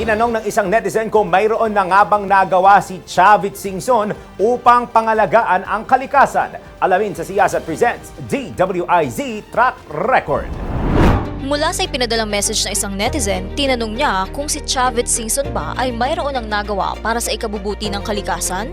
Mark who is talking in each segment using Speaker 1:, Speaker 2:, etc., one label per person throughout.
Speaker 1: Tinanong ng isang netizen kung mayroon na nga nagawa si Chavit Singson upang pangalagaan ang kalikasan. Alamin sa Siyasat Presents DWIZ Track Record.
Speaker 2: Mula sa ipinadalang message ng isang netizen, tinanong niya kung si Chavit Singson ba ay mayroon ng nagawa para sa ikabubuti ng kalikasan?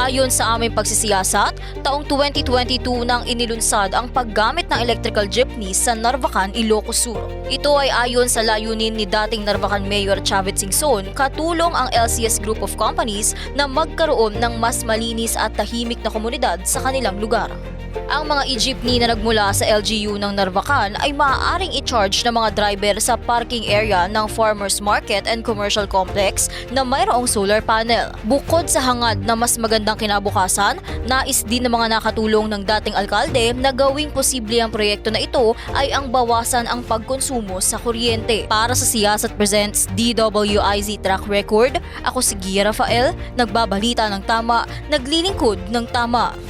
Speaker 2: Ayon sa aming pagsisiyasat, taong 2022 nang inilunsad ang paggamit ng electrical jeepney sa Narvacan, Ilocos Sur. Ito ay ayon sa layunin ni dating Narvacan Mayor Chavit Singson, katulong ang LCS Group of Companies na magkaroon ng mas malinis at tahimik na komunidad sa kanilang lugar. Ang mga e-jeepney na nagmula sa LGU ng Narvacan ay maaaring i-charge ng mga driver sa parking area ng Farmers Market and Commercial Complex na mayroong solar panel. Bukod sa hangad na mas magandang kinabukasan, nais din ng mga nakatulong ng dating alkalde na gawing posible ang proyekto na ito ay ang bawasan ang pagkonsumo sa kuryente. Para sa Siyasat Presents DWIZ Track Record, ako si Gia Rafael, nagbabalita ng tama, naglilingkod ng tama.